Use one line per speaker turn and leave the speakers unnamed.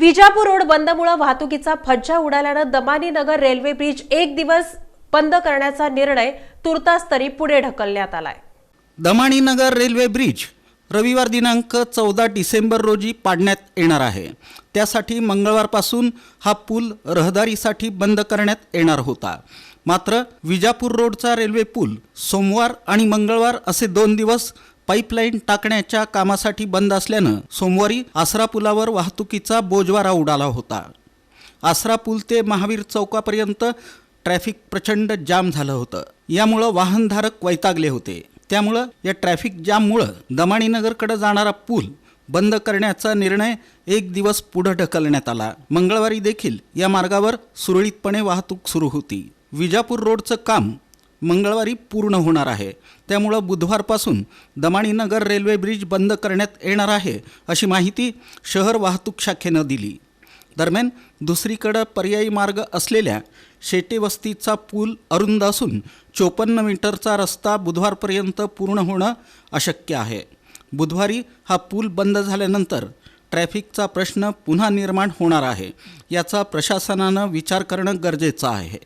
Vijapur road बंदमुळे वाहतुकीचा फज्जा उडाल्यानं दमानी नगर रेल्वे ब्रिज एक दिवस बंद करण्याचा निर्णय तुर्तास तरी पुढे ढकलण्यात आलाय.
दमाणीनगर रेल्वे ब्रिज रविवार दिनांक चौदा डिसेंबर रोजी पाडण्यात येणार आहे. त्यासाठी मंगळवारपासून हा पूल रहदारीसाठी बंद करण्यात येणार होता. मात्र विजापूर रोडचा रेल्वे पूल सोमवार आणि मंगळवार असे दोन दिवस पाईपलाईन टाकण्याच्या कामासाठी बंद असल्यानं सोमवारी आसरा पुलावर वाहतुकीचा बोजवारा उडाला होता. आसरा पूल ते महावीर चौकापर्यंत ट्रॅफिक प्रचंड जाम झालं होतं. यामुळं वाहनधारक वैतागले होते. त्यामुळं या ट्रॅफिक जाममुळं दमाणीनगरकडे जाणारा पूल बंद करण्याचा निर्णय एक दिवस पुढं ढकलण्यात आला. मंगळवारी देखील या मार्गावर सुरळीतपणे वाहतूक सुरू होती. विजापूर रोडचं काम मंगळवारी पूर्ण होणार आहे. त्यामुळं बुधवारपासून दमाणीनगर रेल्वे ब्रिज बंद करण्यात येणार आहे अशी माहिती शहर वाहतूक शाखेनं दिली. दरम्यान दुसरीकडं पर्यायी मार्ग असलेल्या शेटेवस्तीचा पूल अरुंद असून चोपन्न मीटरचा रस्ता बुधवारपर्यंत पूर्ण होणं अशक्य आहे. बुधवारी हा पूल बंद झाल्यानंतर ट्रॅफिकचा प्रश्न पुन्हा निर्माण होणार आहे याचा प्रशासनानं विचार करणं गरजेचं आहे.